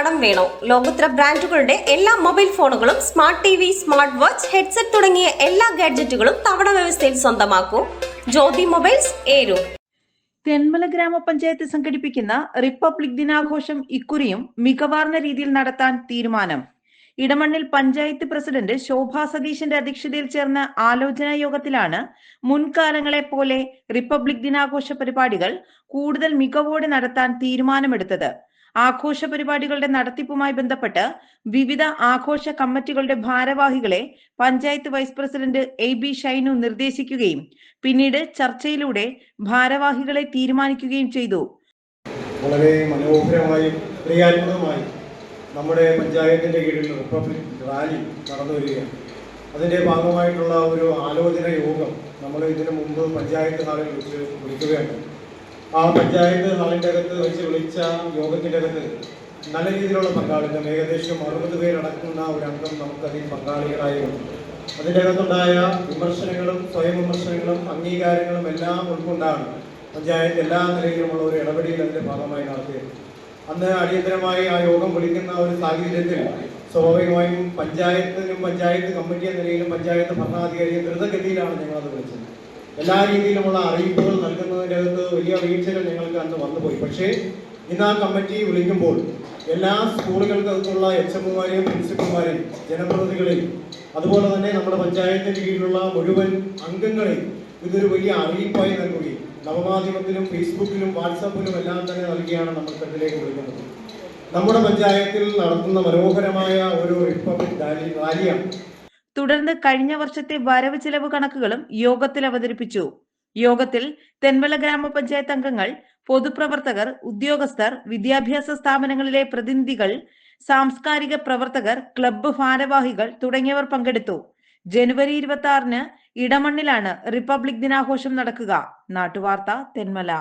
കടം വേണോ? ലോകോത്തര ബ്രാൻഡുകളുടെ എല്ലാ മൊബൈൽ ഫോണുകളും smart T V smart watch headset തുടങ്ങിയ എല്ലാ ഗാഡ്ജറ്റുകളും തവണ വ്യവസ്ഥയിൽ സ്വന്തമാക്കൂ. ജ്യോതി മൊബൈൽസ് ഏരു. തെന്മല ഗ്രാമപഞ്ചായത്ത് സംഘടിപ്പിക്കുന്ന റിപ്പബ്ലിക് ദിനാഘോഷം ഇക്കുറിയും മികവാർന്ന രീതിയിൽ നടത്താൻ തീരുമാനം. ഇടമണ്ണിൽ പഞ്ചായത്ത് പ്രസിഡന്റ് ശോഭാ സതീശന്റെ അധ്യക്ഷതയിൽ ചേർന്ന ആലോചനാ യോഗത്തിലാണ് മുൻകാലങ്ങളെ പോലെ റിപ്പബ്ലിക് ദിനാഘോഷ പരിപാടികൾ കൂടുതൽ മികവോടെ നടത്താൻ തീരുമാനമെടുത്തത്. ആഘോഷ പരിപാടികളുടെ നടത്തിപ്പുമായി ബന്ധപ്പെട്ട് വിവിധ ആഘോഷ കമ്മിറ്റികളുടെ ഭാരവാഹികളെ panchayat vice president A B Shainu നിർദ്ദേശിക്കുകയും പിന്നീട് ചർച്ചയിലൂടെ ഭാരവാഹികളെ തീരുമാനിക്കുകയും ചെയ്തു. വളരെ മനോഹരമായും ക്രിയാത്മകമായും നമ്മുടെ പഞ്ചായത്തിന്റെ കീഴിൽ റിപ്പബ്ലിക് റാലി നടന്നു വരികയാണ്. അതിന്റെ ഭാഗമായിട്ടുള്ള ഒരു ആലോചന യോഗം നമ്മൾ ഇതിനു മുമ്പ് പഞ്ചായത്ത് ഹാളിൽ വിളിച്ച് വിളിക്കുകയാണ് ആ പഞ്ചായത്ത് ഹാളിന്റെ അകത്ത് വെച്ച് വിളിച്ച യോഗത്തിന്റെ അകത്ത് നല്ല രീതിയിലുള്ള പങ്കാളിത്തം. ഏകദേശം അറുപത് പേരടക്കുന്ന ഒരു അംഗം നമുക്കതിൽ പങ്കാളികളായി അതിന്റെ അകത്തുണ്ടായ വിമർശനങ്ങളും സ്വയം വിമർശനങ്ങളും അംഗീകാരങ്ങളും എല്ലാം ഉൾക്കൊണ്ടാണ് പഞ്ചായത്ത് എല്ലാ നിലയിലുമുള്ള ഒരു ഇടപെടൽ അതിന്റെ ഭാഗമായി നടത്തിയത്. അന്ന് അടിയന്തരമായി ആ യോഗം വിളിക്കുന്ന ഒരു സാഹചര്യത്തിൽ സ്വാഭാവികമായും പഞ്ചായത്തിനും പഞ്ചായത്ത് കമ്മിറ്റി എന്ന നിലയിലും പഞ്ചായത്ത് ഭരണാധികാരിയും ദ്രുതഗതിയിലാണ് ഞങ്ങളത് വിളിച്ചത്. എല്ലാ രീതിയിലുമുള്ള അറിയിപ്പുകൾ നൽകുന്നതിന്റെ അകത്ത് വലിയ വീഴ്ചകൾ ഞങ്ങൾക്ക് അന്ന് വന്നുപോയി. പക്ഷേ ഇന്ന് ആ കമ്മിറ്റി വിളിക്കുമ്പോൾ എല്ലാ സ്കൂളുകൾക്കകത്തുള്ള എച്ച് എമ്മുമാരെയും പ്രിൻസിപ്പൽമാരെയും ജനപ്രതിനിധികളെയും അതുപോലെ തന്നെ നമ്മുടെ പഞ്ചായത്തിന്റെ കീഴിലുള്ള മുഴുവൻ അംഗങ്ങളെയും ഇതൊരു വലിയ അറിയിപ്പായി നൽകുകയും നവമാധ്യമത്തിലും ഫേസ്ബുക്കിലും വാട്സാപ്പിലും എല്ലാം തന്നെ നൽകിയാണ് നമ്മൾ കണ്ടിലേക്ക് വിളിക്കുന്നത്. നമ്മുടെ പഞ്ചായത്തിൽ നടത്തുന്ന മനോഹരമായ ഒരു റിപ്പബ്ലിക് റാലി റാലിയാണ് തുടർന്ന് കഴിഞ്ഞ വർഷത്തെ വരവ് ചെലവ് കണക്കുകളും യോഗത്തിൽ അവതരിപ്പിച്ചു. യോഗത്തിൽ തെന്മല ഗ്രാമപഞ്ചായത്ത് അംഗങ്ങൾ പൊതുപ്രവർത്തകർ ഉദ്യോഗസ്ഥർ വിദ്യാഭ്യാസ സ്ഥാപനങ്ങളിലെ പ്രതിനിധികൾ സാംസ്കാരിക പ്രവർത്തകർ ക്ലബ്ബ് ഭാരവാഹികൾ തുടങ്ങിയവർ പങ്കെടുത്തു. ജനുവരി ഇരുപത്തി ആറിന് ഇടമണ്ണിലാണ് റിപ്പബ്ലിക് ദിനാഘോഷം നടക്കുക. നാട്ടുവാർത്ത തെന്മല.